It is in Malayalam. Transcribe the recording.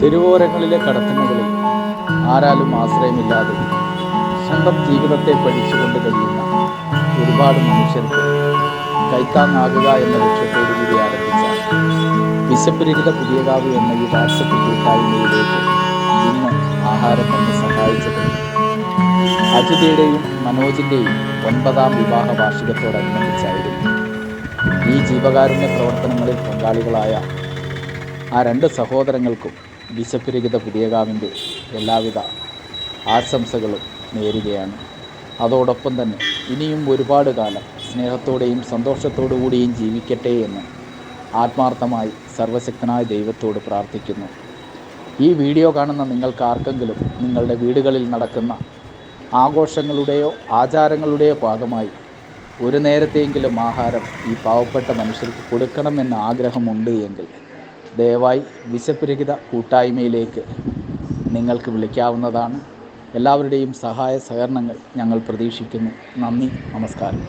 തെരുവോരങ്ങളിലെ കടത്തിനുകളിൽ ആരാലും ആശ്രയമില്ലാതെ സ്വന്തം ജീവിതത്തെ പഠിച്ചുകൊണ്ട് കഴിയുന്ന ഒരുപാട് മനുഷ്യർക്ക് കൈത്താങ്ങാകുക എന്ന ലക്ഷ്യത്തോടു കൂടി ആരംഭിച്ച വിശപ്പുരഹിത പുതിയകാവ് എന്ന ഈ വാട്സപ്പ് കൂട്ടായ്മയിലേക്ക് ഇന്ന് ആഹാരം തന്നെ സഹായിച്ചത് അജിതയുടെയും മനോജിന്റെയും ഒൻപതാം വിവാഹ വാർഷികത്തോടനുബന്ധിച്ചായിരുന്നു. ഈ ജീവകാരുണ്യ പ്രവർത്തനങ്ങളിൽ പങ്കാളികളായ ആ രണ്ട് സഹോദരങ്ങൾക്കും വിശപ്പുരഹിത പുതിയകാവിന്റെ എല്ലാവിധ ആശംസകളും നേരുകയാണ്. അതോടൊപ്പം തന്നെ ഇനിയും ഒരുപാട് കാലം സ്നേഹത്തോടെയും സന്തോഷത്തോടു കൂടിയും ജീവിക്കട്ടെ എന്ന് ആത്മാർത്ഥമായി സർവശക്തനായ ദൈവത്തോട് പ്രാർത്ഥിക്കുന്നു. ഈ വീഡിയോ കാണുന്ന നിങ്ങൾക്ക് ആർക്കെങ്കിലും നിങ്ങളുടെ വീടുകളിൽ നടക്കുന്ന ആഘോഷങ്ങളുടെയോ ആചാരങ്ങളുടെയോ ഭാഗമായി ഒരു നേരത്തെയെങ്കിലും ആഹാരം ഈ പാവപ്പെട്ട മനുഷ്യർക്ക് കൊടുക്കണമെന്ന ആഗ്രഹമുണ്ട് എങ്കിൽ ദയവായി വിശപ്പുരഹിത കൂട്ടായ്മയിലേക്ക് നിങ്ങൾക്ക് വിളിക്കാവുന്നതാണ്. എല്ലാവരുടെയും സഹായ സഹകരണങ്ങൾ ഞങ്ങൾ പ്രതീക്ഷിക്കുന്നു. നന്ദി നമസ്കാരം.